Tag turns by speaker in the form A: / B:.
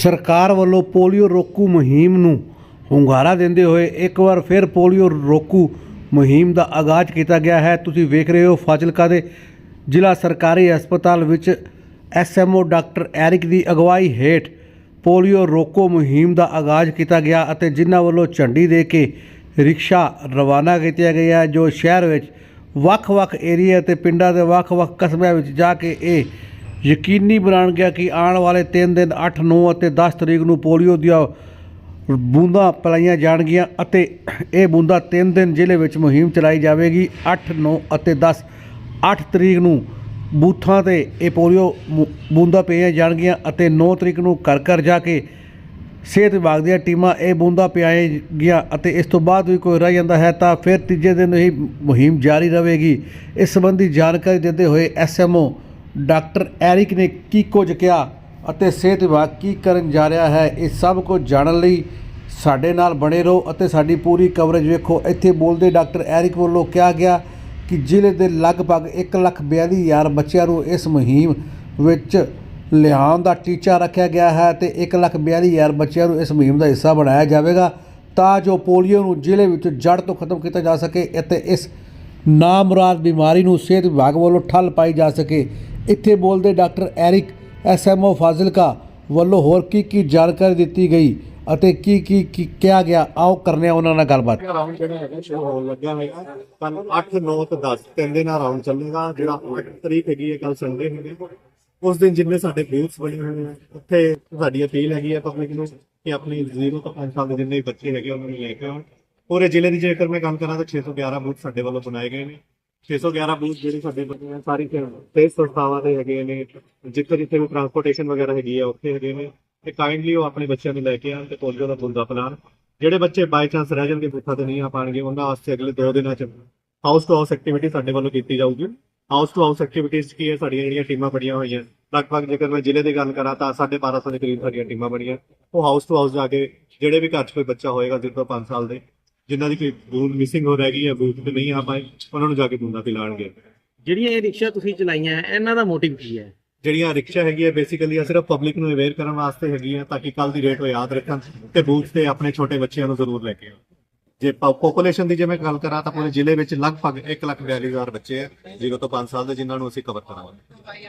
A: ਸਰਕਾਰ ਵੱਲੋਂ ਪੋਲੀਓ ਰੋਕੂ ਮੁਹਿੰਮ ਨੂੰ ਹੁੰਗਾਰਾ ਦਿੰਦੇ ਹੋਏ ਇੱਕ ਵਾਰ ਫਿਰ ਪੋਲੀਓ ਰੋਕੂ ਮੁਹਿੰਮ ਦਾ ਆਗਾਜ਼ ਕੀਤਾ ਗਿਆ ਹੈ। ਤੁਸੀਂ ਵੇਖ ਰਹੇ ਹੋ ਫਾਜ਼ਿਲਕਾ ਦੇ ਜ਼ਿਲ੍ਹਾ ਸਰਕਾਰੀ ਹਸਪਤਾਲ ਵਿੱਚ ਐਸਐਮਓ ਡਾਕਟਰ ਐਰਿਕ ਦੀ ਅਗਵਾਈ ਹੇਠ ਪੋਲੀਓ ਰੋਕੋ ਮੁਹਿੰਮ ਦਾ ਆਗਾਜ਼ ਕੀਤਾ ਗਿਆ ਅਤੇ ਜਿਨ੍ਹਾਂ ਵੱਲੋਂ ਝੰਡੀ ਦੇ ਕੇ ਰਿਕਸ਼ਾ ਰਵਾਨਾ ਕੀਤੀਆਂ ਗਈਆਂ ਜੋ ਸ਼ਹਿਰ ਵਿੱਚ ਵੱਖ-ਵੱਖ ਏਰੀਆ ਅਤੇ ਪਿੰਡਾਂ ਦੇ ਵੱਖ-ਵੱਖ ਕਸਬਿਆਂ ਵਿੱਚ ਜਾ ਕੇ ਇਹ ਯਕੀਨੀ ਬਣਾਉਣ ਗਿਆ ਕਿ ਆਉਣ ਵਾਲੇ 3 ਦਿਨ 8 9 ਅਤੇ 10 ਤਰੀਕ ਨੂੰ ਪੋਲੀਓ ਦੀਆਂ ਬੂੰਦਾਂ ਪਿਲਾਈਆਂ ਜਾਣਗੀਆਂ ਅਤੇ ਇਹ ਬੂੰਦਾਂ 3 ਦਿਨ ਜ਼ਿਲ੍ਹੇ ਵਿੱਚ ਮੁਹਿੰਮ ਚਲਾਈ ਜਾਵੇਗੀ। 8 9 ਅਤੇ 10 8 ਤਰੀਕ ਨੂੰ ਬੂਥਾਂ ਤੇ ਇਹ ਪੋਲੀਓ ਮੁ- ਬੂੰਦਾਂ ਪਈਆਂ ਜਾਣਗੀਆਂ ਅਤੇ 9 ਤਰੀਕ ਨੂੰ ਘਰ ਘਰ ਜਾ ਕੇ ਸਿਹਤ ਵਿਭਾਗ ਦੀਆਂ ਟੀਮਾਂ ਇਹ ਬੂੰਦਾਂ ਪਿਆਏਗੀਆਂ ਅਤੇ ਇਸ ਤੋਂ ਬਾਅਦ ਵੀ ਕੋਈ ਰਹਿ ਜਾਂਦਾ ਹੈ ਤਾਂ ਫਿਰ ਤੀਜੇ ਦਿਨ ਇਹ ਮੁਹਿੰਮ ਜਾਰੀ ਰਹੇਗੀ। ਇਸ ਸੰਬੰਧੀ ਜਾਣਕਾਰੀ ਦਿੰਦੇ ਹੋਏ ਐਸਐਮਓ ਡਾਕਟਰ ਐਰਿਕ ਨੇ ਕੀ ਕੁਝ ਕਿਹਾ ਅਤੇ ਸਿਹਤ ਵਿਭਾਗ ਕੀ ਕਰਨ ਜਾ ਰਿਹਾ ਹੈ ਇਹ ਸਭ ਕੁਝ ਜਾਣਨ ਲਈ ਸਾਡੇ ਨਾਲ ਬਣੇ ਰਹੋ ਅਤੇ ਸਾਡੀ ਪੂਰੀ ਕਵਰੇਜ ਵੇਖੋ। ਇੱਥੇ ਬੋਲਦੇ ਡਾਕਟਰ ਐਰਿਕ ਵੱਲੋਂ ਕਿਹਾ ਗਿਆ ਕਿ ਜ਼ਿਲ੍ਹੇ ਦੇ ਲਗਭਗ 1,42,000 ਬੱਚਿਆਂ ਨੂੰ ਇਸ ਮੁਹਿੰਮ ਵਿੱਚ ਲਿਆਉਣ ਦਾ ਟੀਚਾ ਰੱਖਿਆ ਗਿਆ ਹੈ ਤੇ 1,42,000 ਬੱਚਿਆਂ ਨੂੰ ਇਸ ਮੁਹਿੰਮ ਦਾ ਹਿੱਸਾ ਬਣਾਇਆ ਜਾਵੇਗਾ ਤਾਂ ਜੋ ਪੋਲੀਓ ਨੂੰ ਜ਼ਿਲ੍ਹੇ ਵਿੱਚ ਜੜ ਤੋਂ ਖਤਮ ਕੀਤਾ ਜਾ ਸਕੇ ਅਤੇ ਇਸ ਨਾਮੁਰਾਦ ਬਿਮਾਰੀ ਨੂੰ ਸਿਹਤ ਵਿਭਾਗ ਵੱਲੋਂ ਠੱਲ ਪਾਈ ਜਾ ਸਕੇ। ਇੱਥੇ ਬੋਲਦੇ ਡਾਕਟਰ ਐਰਿਕ ਐਸਐਮਓ ਫਾਜ਼ਿਲਕਾ ਵੱਲੋਂ ਹੋਰ ਕੀ ਕੀ ਜਾਣਕਾਰੀ ਦਿੱਤੀ ਗਈ ਅਤੇ ਕੀ ਕੀ ਕਿਹਾ ਗਿਆ? ਆਓ ਕਰਨੇ ਆ ਉਹਨਾਂ ਨਾਲ ਗੱਲਬਾਤ।
B: ਰਾਉਂਡ ਜਿਹੜਾ ਹੈਗਾ, ਸ਼ੁਰੂ ਹੋਣ ਲੱਗਿਆ ਹੈਗਾ ਕੱਲ 8 9 ਤੇ 10 ਤਿੰਨ ਦਿਨ ਰਾਉਂਡ ਚੱਲੇਗਾ, ਜਿਹੜਾ 8 ਤਰੀਕ ਹੈਗੀ ਹੈ ਕੱਲ ਸੰਡੇ ਹੈਗੇ। ਉਸ ਦਿਨ ਜਿੰਨੇ ਸਾਡੇ ਬੂਥਸ ਬਣੇ ਹੋਏ ਨੇ, ਉੱਥੇ ਸਾਡੀ ਅਪੀਲ ਹੈਗੀ ਹੈ ਪਬਲਿਕ ਨੂੰ ਕਿ ਆਪਣੀ 0 ਤੋਂ 5 ਸਾਲ ਦੇ ਜਿੰਨੇ ਬੱਚੇ ਹੈਗੇ, ਉਹਨਾਂ ਨੂੰ ਲੈ ਕੇ ਆਉਣ। ਪੂਰੇ ਜ਼ਿਲ੍ਹੇ ਦੀ ਜੇਕਰ ਮੈਂ ਗੱਲ ਕਰਾਂ ਤਾਂ 611 ਬੂਥ ਸਾਡੇ ਵੱਲੋਂ ਬਣਾਏ ਗਏ ਨੇ। 611 ਬੂਥ ਜਿਹੜੇ ਸਾਡੇ ਬਣੇ ਆ ਸਾਰੀ ਤੇ ਸੰਸਥਾਵਾਂ ਦੇ ਹੈਗੇ ਨੇ, ਜਿੱਥੇ ਜਿੱਥੇ ਵੀ ਟਰਾਂਸਪੋਰਟੇਸ਼ਨ ਵਗੈਰਾ ਹੈਗੀ ਆ, ਉੱਥੇ ਹੈਗੇ ਨੇ। ਤੇ ਕਾਈਂਡਲੀ ਉਹ ਆਪਣੇ ਬੱਚਿਆਂ ਨੂੰ ਲੈ ਕੇ ਆਉਣ ਤੇ ਪੋਲੀਓ ਦਾ ਬੂੰਦਾ ਪਿਲਾਉਣ ਜਿਹੜੇ ਬੱਚੇ ਬਾਈ ਚਾਂਸ ਰਹਿ ਜਾਣਗੇ, ਬੂਥਾਂ ਤੇ ਨਹੀਂ ਆ ਪਾਣਗੇ, ਉਹਨਾਂ ਵਾਸਤੇ ਅਗਲੇ 2 ਦਿਨਾਂ ਚ ਹਾਊਸ ਟੂ ਹਾਊਸ ਐਕਟੀਵਿਟੀ ਸਾਡੇ ਵੱਲੋਂ ਕੀਤੀ ਜਾਊਗੀ। ਹਾਊਸ ਟੂ ਹਾਊਸ ਐਕਟੀਵਿਟੀਜ਼ ਕੀ ਹੈ, ਸਾਡੀਆਂ ਜਿਹੜੀਆਂ ਟੀਮਾਂ ਬਣੀਆਂ ਹੋਈਆਂ, ਲਗਭਗ ਜੇਕਰ ਮੈਂ ਜ਼ਿਲ੍ਹੇ ਦੀ ਗੱਲ ਕਰਾਂ ਤਾਂ 1250 ਦੇ ਕਰੀਬ ਸਾਡੀਆਂ ਟੀਮਾਂ ਬਣੀਆਂ। ਉਹ ਹਾਊਸ ਟੂ ਹਾਊਸ ਜਾ ਕੇ, ਜਿਹੜੇ ਵੀ ਘਰ 'ਚ ਕੋਈ ਬੱਚਾ ਹੋਏਗਾ ਜਿਸ ਤੋਂ 5 ਸਾਲ ਦੇ ਜਿਨ੍ਹਾਂ ਦੀ ਕੋਈ ਬੂੰਦ ਮਿਸਿੰਗ ਹੋ ਰਹਿ ਹੈ ਬੂਥ ਤੇ ਨਹੀਂ ਆ ਪਾਏ ਉਹਨਾਂ ਨੂੰ ਜਾ ਕੇ ਬੂੰਦਾਂ ਪਿਲਾਣਗੇ
C: ਜਿਹੜੀਆਂ ਇਹ ਰਿਕਸ਼ਾ ਤੁਸੀਂ ਚਲਾਈਆਂ ਹੈ, ਇਹਨਾਂ ਦਾ ਮੋਟਿਵ ਕੀ ਹੈ?
B: ਜਿਹੜੀਆਂ ਰਿਕਸ਼ਾ ਹੈਗੀ ਹੈ ਬੇਸਿਕਲੀ ਆ ਸਿਰਫ ਪਬਲਿਕ ਨੂੰ ਅਵੇਅਰ ਕਰਨ ਵਾਸਤੇ ਹੈਗੀ ਹੈ ਤਾਂ ਕਿ ਕੱਲ ਦੀ ਰੇਟ ਉਹ ਯਾਦ ਰੱਖਣ ਤੇ ਬੂਥ ਤੇ ਆਪਣੇ ਛੋਟੇ ਬੱਚਿਆਂ ਨੂੰ ਜ਼ਰੂਰ ਲੈ ਕੇ ਆਉਣ। ਜੇ ਪੋਪੂਲੇਸ਼ਨ ਦੀ ਜੇ ਮੈਂ ਗੱਲ ਕਰਾਂ ਤਾਂ ਪੂਰੇ ਜ਼ਿਲ੍ਹੇ ਵਿੱਚ ਲਗਭਗ 1,42,000 ਬੱਚੇ ਹੈ 0 ਤੋਂ 5 ਸਾਲ ਦੇ ਜਿਨ੍ਹਾਂ ਨੂੰ ਅਸੀਂ ਕਵਰ ਕਰਾਂਗੇ।